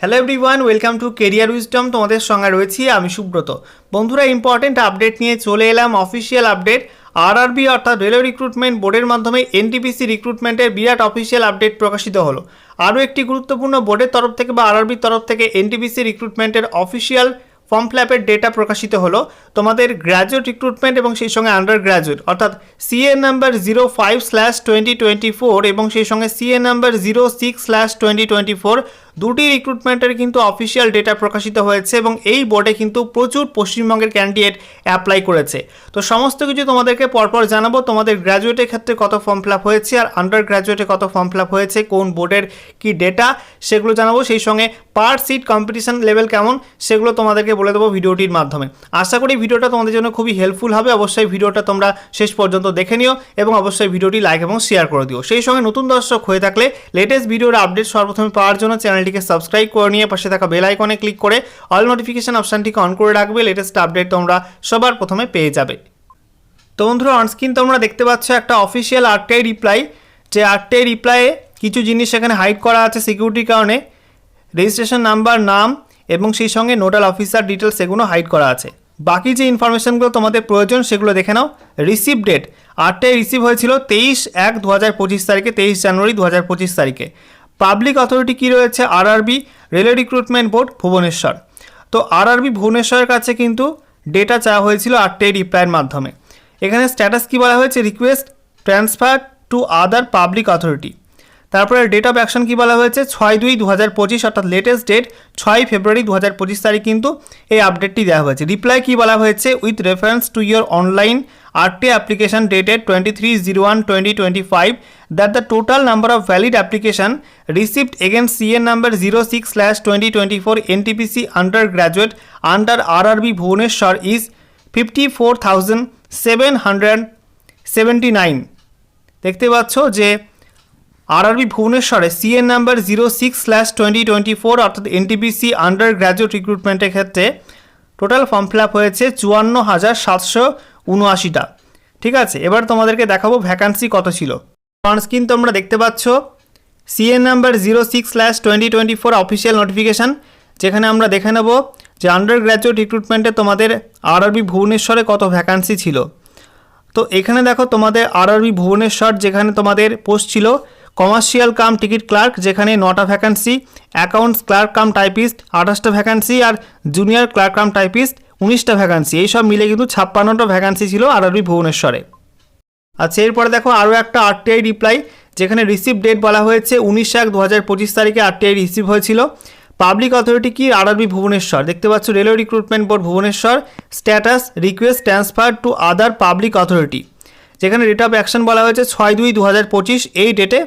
Hello everyone welcome to career wisdom তোমাদের সঙ্গে রয়েছি আমি সুব্রত। বন্ধুরা ইম্পর্টেন্ট আপডেট নিয়ে চলে এলাম। অফিসিয়াল আপডেট আরআরবি অর্থাৎ রেলওয়ে রিক্রুটমেন্ট বোর্ডের মাধ্যমে এনটিপিসি রিক্রুটমেন্টের বিরাট অফিসিয়াল আপডেট প্রকাশিত হলো। আরও একটি গুরুত্বপূর্ণ বোর্ডের তরফ থেকে বা আরআরবির তরফ থেকে এনটিপিসি রিক্রুটমেন্টের অফিসিয়াল ফর্ম ফ্ল্যাপের ডেটা প্রকাশিত হলো। তোমাদের গ্র্যাজুয়েট রিক্রুটমেন্ট এবং সেই সঙ্গে আন্ডার গ্র্যাজুয়েট অর্থাৎ CEN number zero five slash twenty twenty four এবং সেই সঙ্গে CEN number zero six slash twenty twenty four দুটি রিক্রুটমেন্টের কিন্তু অফিসিয়াল ডেটা প্রকাশিত হয়েছে এবং এই বোর্ডে কিন্তু প্রচুর পশ্চিমবঙ্গের ক্যান্ডিডেট অ্যাপ্লাই করেছে। তো সমস্ত কিছু তোমাদেরকে পরপর জানাব, তোমাদের গ্র্যাজুয়েটের ক্ষেত্রে কত ফর্ম ফিল হয়েছে আর আন্ডার গ্র্যাজুয়েটে কত ফর্ম ফিল হয়েছে, কোন বোর্ডের কি ডেটা সেগুলো জানাব। সেই সঙ্গে পার সিট কম্পিটিশন লেভেল কেমন, সেগুলো তোমাদেরকে বলে দেবো ভিডিওটির মাধ্যমে। আশা করি ভিডিওটা তোমাদের জন্য খুবই হেল্পফুল হবে। অবশ্যই ভিডিওটা তোমরা শেষ পর্যন্ত দেখে নিও এবং অবশ্যই ভিডিওটি লাইক এবং শেয়ার করে দিও। সেই সঙ্গে নতুন দর্শক হয়ে থাকলে লেটেস্ট ভিডিওর আপডেট সর্বপ্রথমে পাওয়ার জন্য চ্যানেলটিকে সাবস্ক্রাইব করে নিয়ে পাশে থাকা বেল আইকনে ক্লিক করে অল নোটিফিকেশন অপশানটিকে অন করে রাখবে। লেটেস্ট আপডেট তোমরা সবার প্রথমে পেয়ে যাবে। তো বন্ধুরা অনস্ক্রিন তোমরা দেখতে পাচ্ছ একটা অফিসিয়াল আরটিআই রিপ্লাই যে আরটিআই রিপ্লাইয়ে কিছু জিনিস এখানে হাইড করা আছে সিকিউরিটির কারণে। রেজিস্ট্রেশন নাম্বার নাম এবং সেই সঙ্গে নোডাল অফিসার ডিটেলস এগুলো হাইড করা আছে। বাকি যে ইনফরমেশনগুলো তোমাদের প্রয়োজন সেগুলো দেখে নাও। রিসিভ ডেট আটটায় রিসিভ হয়েছিল তেইশ এক দু পঁচিশ তারিখে, তেইশ জানুয়ারি দু হাজার পঁচিশ তারিখে। পাবলিক অথরিটি কী রয়েছে? RRB, railway recruitment board, Bhubaneswar. তো আরআরবি, ভুবনেশ্বরের কাছে কিন্তু ডেটা চাওয়া হয়েছিল আটটাই রিপ্লাইয়ের মাধ্যমে। এখানে স্ট্যাটাস কী বলা হয়েছে? Request transfer to other public authority তারপরে ডেট অফ অ্যাকশন কী বলা হয়েছে? ছয় দুই দু হাজার পঁচিশ, অর্থাৎ লেটেস্ট ডেট ছয় ফেব্রুয়ারি দু হাজার পঁচিশ তারিখ কিন্তু এই আপডেটটি দেওয়া হয়েছে। রিপ্লাই কী বলা হয়েছে? With reference to your online RTI application dated twenty three zero one twenty twenty five that the total number of valid application received against CEN number zero six slash twenty twenty four NTPC under graduate under RRB Bhubaneswar is fifty four thousand seven hundred seventy nine দেখতে পাচ্ছ যে RRB ভুবনেশ্বরে CEN number zero six slash twenty twenty four অর্থাৎ NTPC under graduate রিক্রুটমেন্টের ক্ষেত্রে total form fill up হয়েছে চুয়ান্ন হাজার সাতশো উনআশিটা। ঠিক আছে, এবার তোমাদেরকে দেখাবো ভ্যাকান্সি কত ছিল। স্ক্রিন তোমরা দেখতে পাচ্ছ CEN number zero six slash twenty twenty four official notification যেখানে আমরা দেখে নেব যে আন্ডার গ্র্যাজুয়েট রিক্রুটমেন্টে তোমাদের আরআরবি ভুবনেশ্বরে কত ভ্যাকান্সি ছিল। তো এখানে দেখো তোমাদের আরআরবি ভুবনেশ্বর যেখানে তোমাদের পোস্ট ছিল কমার্শিয়াল কাম টিকিট ক্লার্ক যেখানে নটা vacancy accounts clerk cum typist আঠাশটা ভ্যাকান্সি আর জুনিয়র ক্লার্ক কাম টাইপিস্ট উনিশটা ভ্যাকান্সি এইসব মিলে কিন্তু ছাপ্পান্নটা ভ্যাকান্সি ছিল আরআরবি ভুবনেশ্বরে। আচ্ছা এরপরে দেখো আরও একটা আরটিআই রিপ্লাই যেখানে রিসিভ ডেট বলা হয়েছে উনিশ এক দু হাজার পঁচিশ তারিখে আরটিআই রিসিভ হয়েছিল। পাবলিক অথরিটি কি? আরআরবি ভুবনেশ্বর। দেখতে পাচ্ছ railway recruitment board Bhubaneswar. Status request transfer to other public authority যেখানে রেট অফ অ্যাকশন বলা হয়েছে ছয় দুই দু হাজার পঁচিশ, এই ডেটে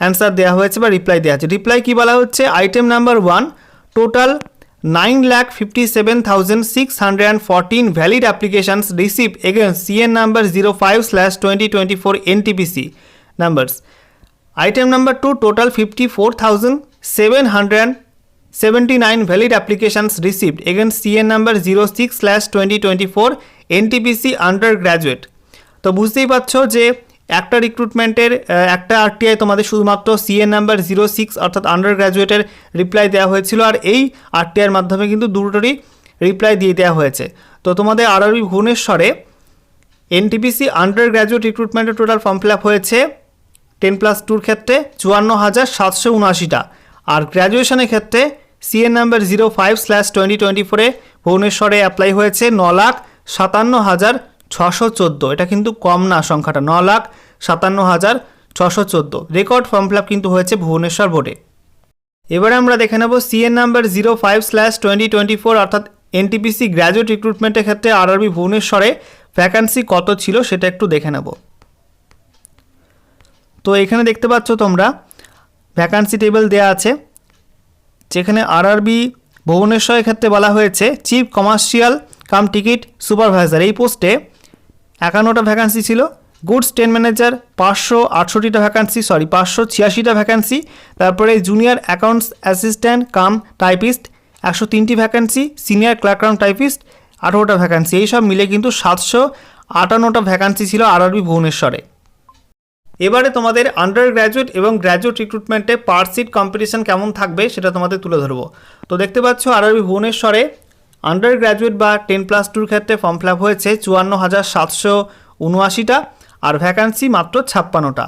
অ্যান্সার দেওয়া হয়েছে বা রিপ্লাই দেওয়া হয়েছে রিপ্লাই কী বলা হচ্ছে? Item number one total nine lakh fifty seven thousand six hundred and fourteen valid applications receive against CEN number zero five slash twenty twenty four NTPC numbers item number two total fifty four thousand seven hundred and seventy nine valid applications received against CEN number zero six slash twenty twenty four NTPC under graduate তো বুঝতেই পারছ যে একটা রিক্রুটমেন্টের একটা RTI তোমাদের শুধুমাত্র CA number zero six অর্থাৎ under গ্র্যাজুয়েটের রিপ্লাই দেওয়া হয়েছিল আর এই আরটিআইয়ের মাধ্যমে কিন্তু দুটোরই রিপ্লাই দিয়ে দেওয়া হয়েছে। তো তোমাদের আরআরবি ভুবনেশ্বরে এনটিপিসি আন্ডার গ্র্যাজুয়েট রিক্রুটমেন্টের টোটাল ফর্ম ফিল আপ হয়েছে টেন প্লাস টুর ক্ষেত্রে চুয়ান্ন হাজার সাতশো উনআশিটা আর গ্র্যাজুয়েশনের ক্ষেত্রে CEN number zero five slash twenty twenty ফোরে ভুবনেশ্বরে অ্যাপ্লাই হয়েছে ন লাখ সাতান্ন হাজার ছশো চোদ্দ। এটা কিন্তু কম না সংখ্যাটা, ন লাখ সাতান্ন হাজার ছশো চোদ্দ। রেকর্ড ফর্ম ফিল কিন্তু হয়েছে ভুবনেশ্বর বোর্ডে। এবারে আমরা দেখে নেব CEN number zero five slash twenty twenty four অর্থাৎ এনটিপিসি গ্র্যাজুয়েট রিক্রুটমেন্টের ক্ষেত্রে আরআরবি ভুবনেশ্বরে ভ্যাকান্সি কত ছিল সেটা একটু দেখে নেব। তো এখানে দেখতে পাচ্ছ তোমরা ভ্যাকান্সি টেবিল দেওয়া আছে, যেখানে আরআরবি ভুবনেশ্বরের ক্ষেত্রে বলা হয়েছে chief commercial cum ticket supervisor এই পোস্টে একান্নটা ভ্যাকান্সি ছিল। গুডস ট্রেন ম্যানেজার পাঁচশো আটষট্টিটা ভ্যাকান্সি সরি পাঁচশো ছিয়াশিটা ভ্যাকান্সি তারপরে junior accounts assistant cum typist একশো তিনটি vacancy senior clerk cum typist আঠেরোটা ভ্যাকান্সি এইসব মিলে কিন্তু সাতশো আটান্নটা ভ্যাকান্সি ছিল আরআরবি ভুবনেশ্বরে। এবারে তোমাদের আন্ডার গ্র্যাজুয়েট এবং গ্র্যাজুয়েট রিক্রুটমেন্টে পার সিট কম্পিটিশন কেমন থাকবে সেটা তোমাদের তুলে ধরবো। তো দেখতে পাচ্ছ আরবি ভুবনেশ্বরে আন্ডার গ্র্যাজুয়েট বা টেন প্লাস টুর ক্ষেত্রে ফর্ম ফিল আপ হয়েছে চুয়ান্ন হাজার সাতশো উনআশিটা আর ভ্যাকান্সি মাত্র ছাপ্পান্নটা।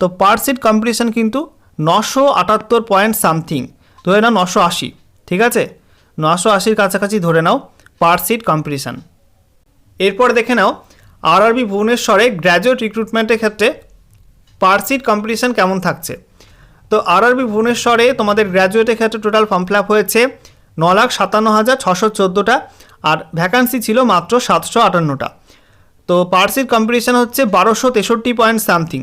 তো পার সিট কম্পিটিশন কিন্তু নশো আটাত্তর পয়েন্ট সামথিং ধরে নাও নশো আশি, ঠিক আছে? নশো আশির কাছাকাছি ধরে নাও পার সিট কম্পিটিশন এরপর দেখে নাও আরআরবি ভুবনেশ্বরে গ্র্যাজুয়েট রিক্রুটমেন্টের ক্ষেত্রে পার সিট কম্পিটিশন কেমন থাকছে? তো আর আরআরবি ভুবনেশ্বরে তোমাদের গ্র্যাজুয়েটের ক্ষেত্রে টোটাল ফর্ম ফিল আপ হয়েছে ন লাখ সাতান্ন হাজার ছশো চোদ্দোটা আর ভ্যাকান্সি ছিল মাত্র সাতশো আটান্নটা। তো পার্সির কম্পিটিশান হচ্ছে বারোশো তেষট্টি পয়েন্ট সামথিং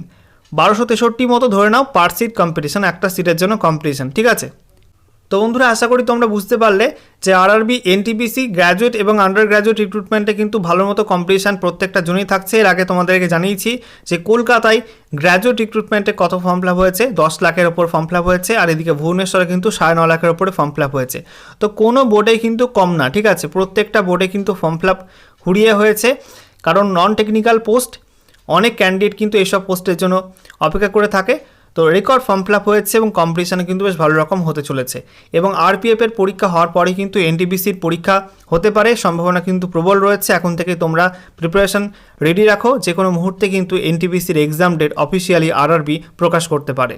বারোশো তেষট্টি মতো ধরে নাও পার্সির কম্পিটিশান কম্পিটিশন একটা সিটের জন্য কম্পিটিশান ঠিক আছে? তো বন্ধুরা, আশা করি তোমরা বুঝতে পারলে যে আরআরবি এনটিপিসি গ্র্যাজুয়েট এবং আন্ডার গ্র্যাজুয়েট রিক্রুটমেন্টে কিন্তু ভালো মতো কম্পিটিশান প্রত্যেকটা জনই থাকছে। এর আগে তোমাদেরকে জানিয়েছি যে কলকাতায় গ্র্যাজুয়েট রিক্রুটমেন্টে কত ফর্ম ফিল হয়েছে? দশ লাখের ওপর ফর্ম ফিল হয়েছে আর এদিকে ভুবনেশ্বরে কিন্তু সাড়ে ন লাখের ওপরে ফর্ম ফিল হয়েছে। তো কোনো বোর্ডে কিন্তু কম না, ঠিক আছে? প্রত্যেকটা বোর্ডে কিন্তু ফর্ম ফিল হুড়িয়ে হয়েছে। কারণ নন টেকনিক্যাল পোস্ট অনেক ক্যান্ডিডেট কিন্তু এইসব পোস্টের জন্য অপেক্ষা করে থাকে। তো রেকর্ড ফর্ম ফিল আপ হয়েছে এবং কম্পিটিশানে কিন্তু বেশ ভালো রকম হতে চলেছে। এবং আরপিএফ এর পরীক্ষা হওয়ার পরে কিন্তু এনটিবিসির পরীক্ষা হতে পারে, সম্ভাবনা কিন্তু প্রবল রয়েছে। এখন থেকে তোমরা প্রিপারেশন রেডি রাখো যে কোনো মুহূর্তে কিন্তু এনটিবিসির এক্সাম ডেট অফিসিয়ালি আরআরবি প্রকাশ করতে পারে।